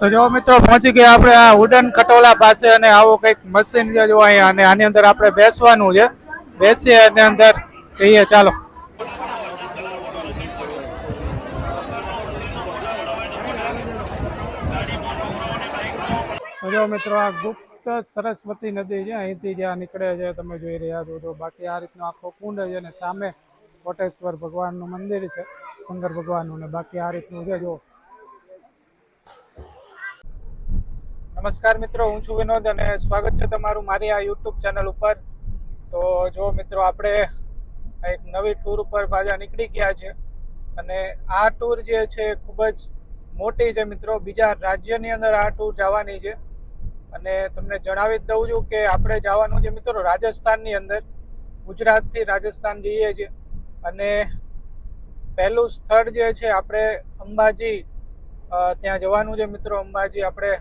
તો જો મિત્રો, પહોંચી ગયા આપણે આ ઉડન ખટોલા પાસે અને આવો કંઈક મશીન છે જો અહીંયા અને આની અંદર આપણે બેસવાનું છે. બેસીએ અને અંદર. જઈએ, ચાલો. જો મિત્રો, આ ગુપ્ત સરસ્વતી નદી છે, અહીંથી જ્યાં નીકળે છે, તમે જોઈ રહ્યા છો. તો બાકી આ રીતનો આખો કુંડ છે અને સામે કોટેશ્વર ભગવાનનું મંદિર છે, શંકર ભગવાનનું. ને બાકી આ રીતનું છે, જો નમસ્કાર મિત્રો, હું છું વિનોદ અને સ્વાગત છે તમારું મારી આ યુટ્યુબ ચેનલ ઉપર. તો જો મિત્રો, આપણે એક નવી ટૂર ઉપર પાછા નીકળી ગયા છે અને આ ટૂર જે છે ખૂબ જ મોટી છે મિત્રો. બીજા રાજ્યની અંદર આ ટૂર જવાની છે. અને તમને જણાવી દઉં છું કે આપણે જવાનું છે મિત્રો રાજસ્થાનની અંદર. ગુજરાતથી રાજસ્થાન જઈએ છીએ. અને પહેલું સ્થળ જે છે, આપણે અંબાજી ત્યાં જવાનું છે મિત્રો. અંબાજી આપણે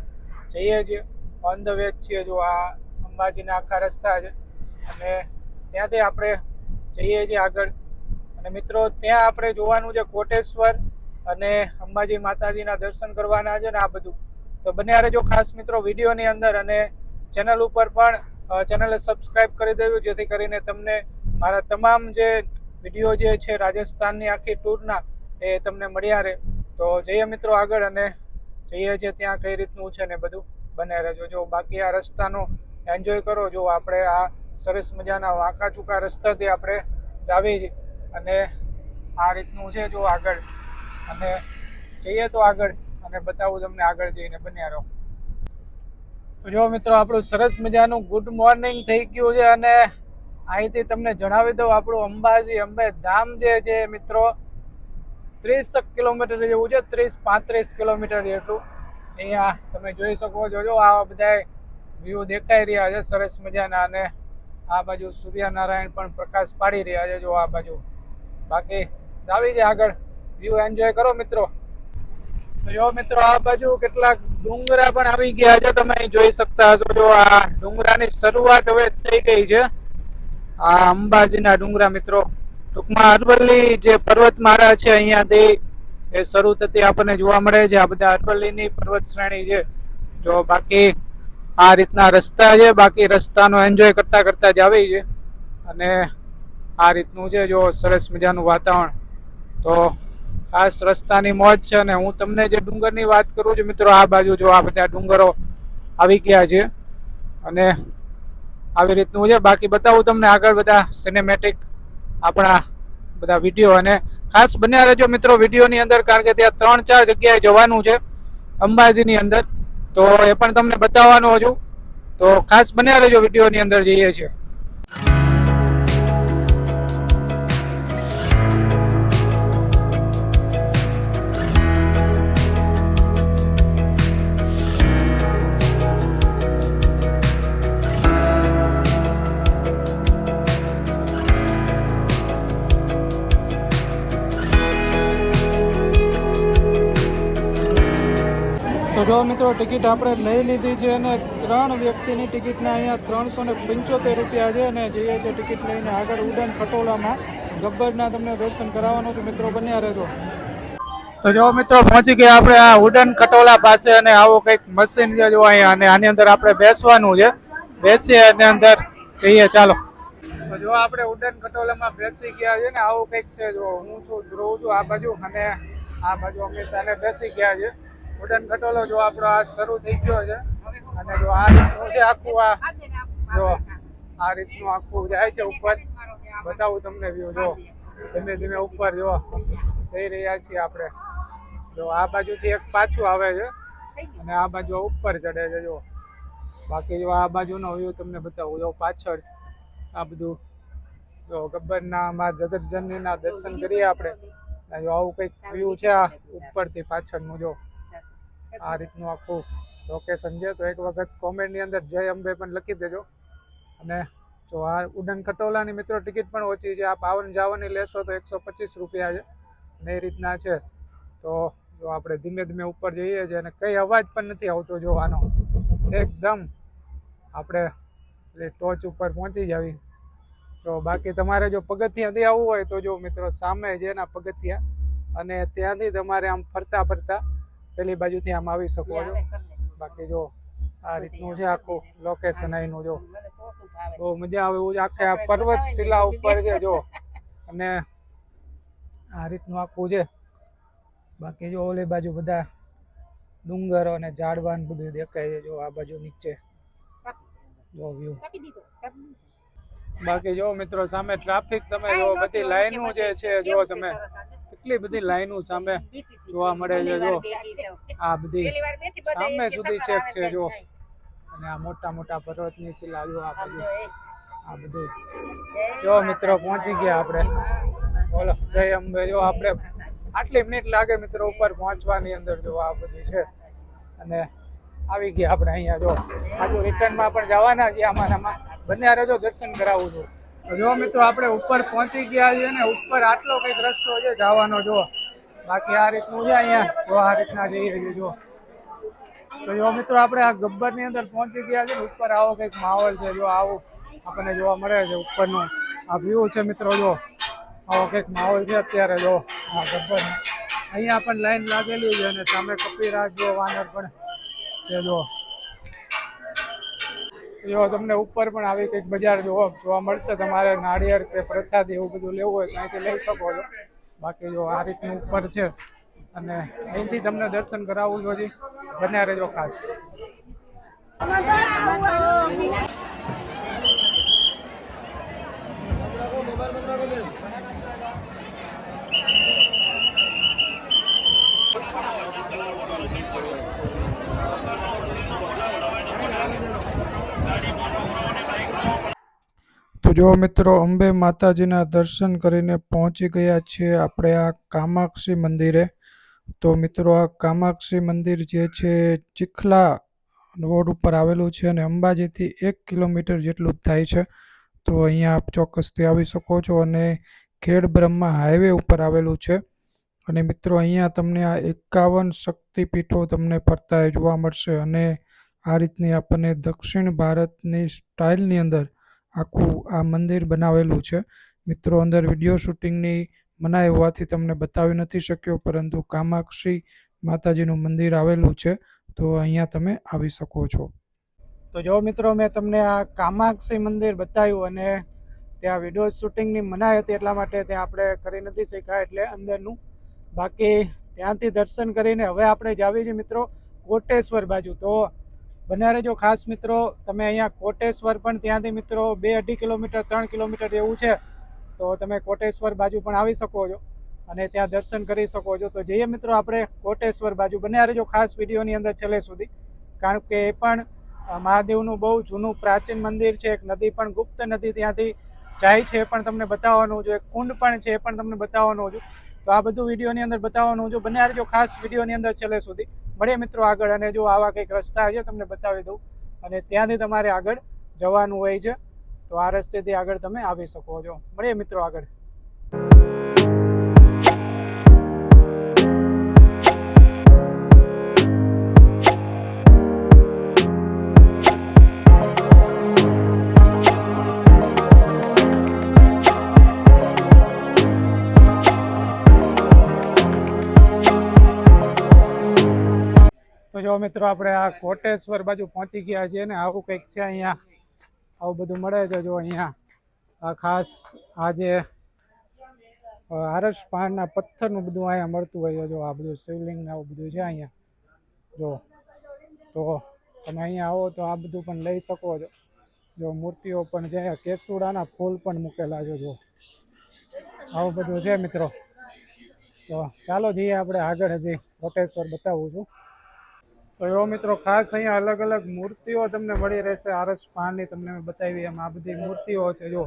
જઈએ છીએ. ઓન ધ વે છીએ જો આ અંબાજીના આખા રસ્તા છે. અને ત્યાંથી આપણે જઈએ છીએ આગળ. અને મિત્રો, ત્યાં આપણે જોવાનું છે કોટેશ્વર અને અંબાજી માતાજીના દર્શન કરવાના છે ને આ બધું. તો બન્યા જો ખાસ મિત્રો વિડીયોની અંદર અને ચેનલ ઉપર પણ ચેનલને સબસ્ક્રાઈબ કરી દેજો, જેથી કરીને તમને મારા તમામ જે વીડિયો જે છે રાજસ્થાનની આખી ટૂરના એ તમને મળ્યા રહે. તો જઈએ મિત્રો આગળ અને જઈએ છીએ ત્યાં કઈ રીતનું છે ને બધું. બને રહેજો. જો બાકી આ રસ્તાનો એન્જોય કરો, જો આપણે આ સરસ મજાના વાંકા ચૂકા રસ્તાથી આપણે જાવી અને આ રીતનું છે, જો આગળ. અને જઈએ તો આગળ અને બતાવું તમને આગળ જઈને બન્યા રહો. તો જો મિત્રો, આપણું સરસ મજાનું ગુડ મોર્નિંગ થઈ ગયું છે અને અહીંથી તમને જણાવી દઉં, આપણું અંબાજી અંબે ધામ જે છે મિત્રો ત્રીસ કિલોમીટર જેવું છે, ત્રીસ પાંત્રીસ કિલોમીટર જેટલું. અહીંયા તમે જોઈ શકો છો, જો આ બધા વ્યૂ દેખાઈ રહ્યા છે, સરસ મજાના, અને આ બાજુ સૂર્યનારાયણ પણ પ્રકાશ પાડી રહ્યા છે, જો આ બાજુ. બાકી આવી જાય આગળ. વ્યૂ એન્જોય કરો મિત્રો. તો જો મિત્રો, આ બાજુ કેટલાક ડુંગરા પણ આવી ગયા છે, તમે જોઈ શકતા હશો. જો આ ડુંગરાની શરૂઆત હવે થઈ ગઈ છે. આ અંબાજીના ડુંગરા મિત્રો. ટૂંકમાં અરવલ્લી જે પર્વતમાળા છે, અહીંયાથી એ શરૂ થતી આપણને જોવા મળે છે. આ બધા અરવલ્લીની પર્વત શ્રેણી છે. જો બાકી આ રીતના રસ્તા છે, બાકી રસ્તાનો એન્જોય કરતા કરતા જ આવી છે. અને આ રીતનું છે, જો સરસ મજાનું વાતાવરણ. તો ખાસ રસ્તાની મોજ છે અને હું તમને જે ડુંગરની વાત કરું છું, મિત્રો, આ બાજુ જો આ બધા ડુંગરો આવી ગયા છે. અને આવી રીતનું છે. બાકી બતાવું તમને આગળ બધા સિનેમેટિક આપણા બધા વીડિયો અને ખાસ બન્યા રહેજો મિત્રો વિડીયોની અંદર કારણ કે ત્યાં ત્રણ ચાર જગ્યાએ જવાનું છે અંબાજીની અંદર. તો એ પણ તમને બતાવવાનું હજુ તો ખાસ બન્યા રહેજો વિડીયોની અંદર જઈએ છીએ. જો મિત્રો, ટિકિટ આપણે લઈ લીધી છે અને ત્રણ વ્યક્તિની ટિકિટના અહીંયા ત્રણસો ને પંચોતેર રૂપિયા છે અને જઈએ છીએ ટિકિટ લઈને આગળ ઉડાન ખટોલામાં ગબ્બરના તમને દર્શન કરાવવાનું તો મિત્રો, બન્યા રહેજો. તો જો મિત્રો, પહોંચી ગયા આપણે આ ઉડન ખટોલા પાસે અને આવો કંઈક મશીન છે જો અહીંયા, અને આની અંદર આપણે બેસવાનું છે. બેસીએ અને અંદર જઈએ, ચાલો. જો આપણે ઉડન ખટોલામાં બેસી ગયા છે ને, આવું કંઈક છે, જો હું છું, ધ્રુવ છું, આ બાજુ, અને આ બાજુ અમે બેસી ગયા છે. ઉડન ખટોલો જો આપણો આ શરૂ થઈ ગયો છે, અને જો આ રીતનું છે આખું આ, જો આ રીતનું આખું જાય છે ઉપર. બતાવું તમને વ્યૂ જો. ધીમે ધીમે ઉપર, જો. જઈ રહ્યા છીએ આપણે. જો આ બાજુથી એક પાછું આવે છે, અને આ બાજુ ઉપર ચડે છે, જો. બાકી જો આ બાજુનો વ્યૂ તમને બતાવું, જો પાછળ આ બધું, જો ગબ્બરના માં જગતજનનીના દર્શન કરીએ આપણે. જો આવું કંઈક વ્યૂ છે આ ઉપરથી પાછળનું, જો. આ રીતનું આખું લોકેશન છે. તો એક વખત કોમેન્ટની અંદર જય અંબે પણ લખી દેજો. અને જો આ ઉડન ખટોલાની મિત્રો ટિકિટ પણ ઓછી છે. આ પાવન જવાની લેશો તો એકસો પચીસ રૂપિયા છે. અને એ રીતના છે. તો જો આપણે ધીમે ધીમે ઉપર જઈએ છીએ અને કંઈ અવાજ પણ નથી આવતો જોવાનો. એકદમ આપણે ટોચ ઉપર પહોંચી જાવી. તો બાકી તમારે જો પગથિયાંથી આવવું હોય તો જો મિત્રો સામે છે એના પગથિયા. અને ત્યાંથી તમારે આમ ફરતા ફરતા પેલી બાજુથી આમ આવી શકો છો. બાકી જો આ રીતનું છે આખું લોકેશન અહીંનું જો. બહુ મજા આવે એવું આખે આ પર્વત શિલા ઉપર છે જો. અને આ રીતનું આખું છે. બાકી જો ઓલી બાજુ બધા ડુંગરો અને ઝાડવાન બધું દેખાય છે જો આ બાજુ નીચે. જો વ્યૂ બાકી જો મિત્રો સામે ટ્રાફિક તમે જો બધી લાઈનો જે છે જો તમે કેટલી બધી લાઈનો સામે જોવા મળે છે જો. આ બધી સામે સુધી ચેક છે જો. અને આ મોટા મોટા પર્વતની શિલા જો આ બધું. આ બધું. જો મિત્રો પહોંચી ગયા આપણે. બોલો જય અંબે. જો આપણે આટલી મિનિટ લાગે મિત્રો ઉપર પહોંચવાની અંદર જો આ બધું છે. અને આવી ગયા આપણે અહીંયા જો. આજુ રિટર્નમાં પણ જવાના છીએ આમાં આમાં. બંને આરે જો દર્શન કરાવું છું. જો મિત્રો આપણે ઉપર પહોંચી ગયા છીએ ને ઉપર આટલો કંઈક રસ્તો છે જવાનો જો બાકી આ રીતનું છે અહીંયા. જો આ રીતના જઈ રહી જો તો જો મિત્રો આપણે આ ગબ્બરની અંદર પહોંચી ગયા છે ઉપર આવો કંઈક માહોલ છે, જો આવું. આપણને જોવા મળે છે ઉપરનું. આ વ્યૂ છે મિત્રો જો આવો કંઈક માહોલ છે અત્યારે જો આ ગબ્બર અહીંયા પણ લાઈન લાગેલી છે અને સામે કપિરાજ જો વાનર પણ છે જો જો તમને ઉપર પણ આવી કંઈક બજાર જોવા જોવા મળશે, તમારે નાળિયેર કે પ્રસાદ એવું બધું લેવું હોય તો લઈ શકો છો. બાકી જો આ રીતનું ઉપર છે, અને અહીંથી તમને દર્શન કરાવવું જોઈએ બન્યા રહેજો ખાસ. જો મિત્રો, અંબે માતાજીના દર્શન કરીને પહોંચી ગયા છીએ આપણે આ કામાક્ષી મંદિરે. તો મિત્રો, આ કામાક્ષી મંદિર જે છે, ચીખલા રોડ ઉપર આવેલું છે અને અંબાજીથી એક કિલોમીટર જેટલું થાય છે. તો અહીંયા આપ ચોક્કસથી આવી શકો છો અને ખેડ બ્રહ્મા હાઈવે ઉપર આવેલું છે. અને મિત્રો, અહીંયા તમને આ એકાવન શક્તિપીઠો તમને ફરતા જોવા મળશે અને આ રીતની આપણને દક્ષિણ ભારતની સ્ટાઇલની અંદર આખું આ મંદિર બનાવેલું છે. મિત્રો, અંદર વીડિયો શૂટિંગની મનાઈ હોવાથી તમને બતાવી નથી શક્યો, પરંતુ કામાક્ષી માતાજીનું મંદિર આવેલું છે, તો અહીંયા તમે આવી શકો છો. તો જો મિત્રો, મેં તમને આ કામાક્ષી મંદિર બતાવ્યું અને ત્યાં વીડિયો શૂટિંગની મનાઈ હતી એટલા માટે ત્યાં આપણે કરી નથી શીખ્યા એટલે અંદરનું બાકી ત્યાંથી દર્શન કરીને હવે આપણે જાવી છીએ મિત્રો કોટેશ્વર બાજુ. તો બન્યા રહેજો ખાસ મિત્રો, તમે અહીંયા કોટેશ્વર પણ ત્યાંથી મિત્રો બે અઢી કિલોમીટર, ત્રણ કિલોમીટર જેવું છે, તો તમે કોટેશ્વર બાજુ પણ આવી શકો છો અને ત્યાં દર્શન કરી શકો છો. તો જઈએ મિત્રો આપણે કોટેશ્વર બાજુ. બન્યા રહેજો ખાસ વિડીયોની અંદર છેલ્લે સુધી, કારણ કે એ પણ મહાદેવનું બહુ જૂનું પ્રાચીન મંદિર છે, એક નદી પણ ગુપ્ત નદી ત્યાંથી જાય છે, એ પણ તમને બતાવવાનું છું. એક કુંડ પણ છે, એ પણ તમને બતાવવાનું છું. તો આ બધું વિડીયોની અંદર બતાવવાનું છું. બને રહેજો ખાસ વિડીયોની અંદર છેલ્લે સુધી મળીએ મિત્રો આગળ અને જો આવા કંઈક રસ્તા છે, તમને બતાવી દઉં. અને ત્યાંથી તમારે આગળ જવાનું હોય છે, તો આ રસ્તેથી આગળ તમે આવી શકો છો. મળીએ મિત્રો આગળ. જો મિત્રો, આપણે આ કોટેશ્વર બાજુ પહોંચી ગયા છીએ ને આવું કંઈક છે અહીંયા. આવું બધું મળે છે જો અહીંયા. આ ખાસ આ જે આરસ પહાડના પથ્થરનું બધું અહીંયા મળતું હોય જો, આ બધું શિવલિંગ આવું બધું છે અહીંયા. જો, તો તમે અહીંયા આવો તો આ બધું પણ લઈ શકો છો. જો, મૂર્તિઓ પણ છે, કેસુડાના ફૂલ પણ મૂકેલા છે જો. આવું બધું છે મિત્રો. તો ચાલો જઈએ આપણે આગળ હજી. કોટેશ્વર બતાવું છું. તો એવો મિત્રો ખાસ અહીંયા અલગ અલગ મૂર્તિઓ તમને મળી રહેશે. આરસ પાનની તમને બતાવી એમ આ બધી મૂર્તિઓ છે. જો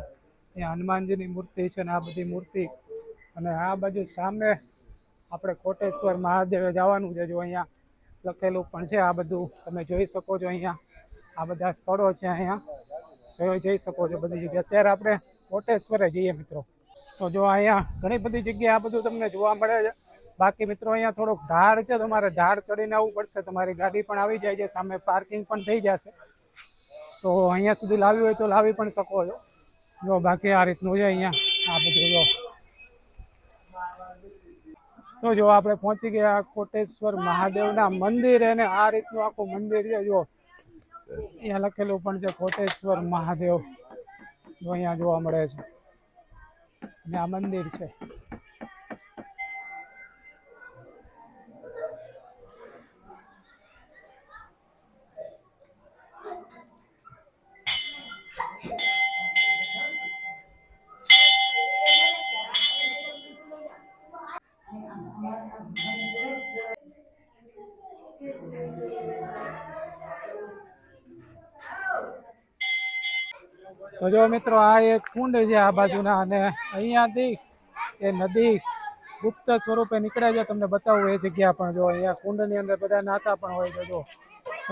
અહીંયા હનુમાનજીની મૂર્તિ છે ને આ બધી મૂર્તિ. અને આ બાજુ સામે આપણે કોટેશ્વર મહાદેવે જવાનું છે. જો અહીંયા લખેલું પણ છે આ બધું. તમે જોઈ શકો છો અહીંયા. આ બધા સ્થળો છે અહીંયા. જઈ શકો છો બધી જગ્યાએ. અત્યારે આપણે કોટેશ્વરે જઈએ મિત્રો. તો જો અહીંયા ઘણી બધી જગ્યાએ આ બધું તમને જોવા મળે છે. બાકી મિત્રો અહીંયા થોડોક ઢાળ છે, તમારે ઢાળ ચડીને આવવું પડશે. તમારી ગાડી પણ આવી જાય છે, સામે પાર્કિંગ પણ થઈ જશે. તો અહીંયા સુધી લાવી હોય તો લાવી પણ શકો છો. જો, બાકી આ રીતનું છે અહીંયા. આ બધું જો. તો જો, આપણે પહોંચી ગયા કોટેશ્વર મહાદેવના મંદિરે અને આ રીતનું આખું મંદિર છે, જો. અહીંયા લખેલું પણ છે કોટેશ્વર મહાદેવ. જો, અહીંયા જોવા મળે છે. અને આ મંદિર છે. તો જો મિત્રો, આ એક કુંડ છે આ બાજુના અને અહીંયાથી એ નદી ગુપ્ત સ્વરૂપે નીકળે છે. તમને બતાવું એ જગ્યા પણ જો અહીંયા કુંડની અંદર બધા નાતા પણ હોય છે જો.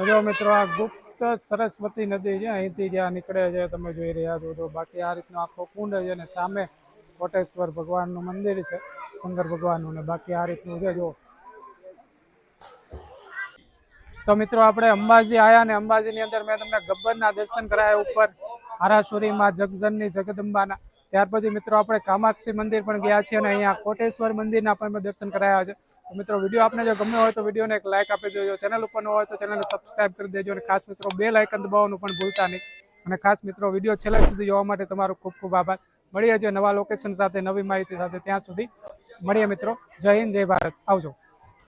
જો મિત્રો, આ ગુપ્ત સરસ્વતી નદી છે, અહીંથી જ્યાં નીકળે છે, તમે જોઈ રહ્યા છો. તો બાકી આ રીતનો આખો કુંડ છે અને સામે કોટેશ્વર ભગવાનનું મંદિર છે, શંકર ભગવાનનું ને બાકી આ રીતનું છે જો તો મિત્રો, આપણે અંબાજી આયા ને અંબાજીની અંદર મેં તમને ગબ્બરના દર્શન કરાયા ઉપર, હારાસુરીમાં, જગજનની, જગદંબાના. ત્યાર પછી મિત્રો, આપણે કામાક્ષી મંદિર પણ ગયા છીએ અને અહીંયા કોટેશ્વર મંદિરના પણ મેં દર્શન કરાયા છે. તો મિત્રો, વીડિયો આપને જો ગમ્યો હોય તો વિડીયોને એક લાઇક આપી દેજો. ચેનલ ઉપર ન હોય તો ચેનલને સબસ્ક્રાઇબ કરી દેજો અને ખાસ મિત્રો બે લાઇકન દબાવવાનું પણ ભૂલતા નહીં. અને ખાસ મિત્રો, વીડિયો છેલ્લા સુધી જોવા માટે તમારો ખૂબ ખૂબ આભાર. મળીએ છીએ નવા લોકેશન સાથે, નવી માહિતી સાથે. ત્યાં સુધી મળીએ મિત્રો. જય હિન્દ, જય ભારત. આવજો.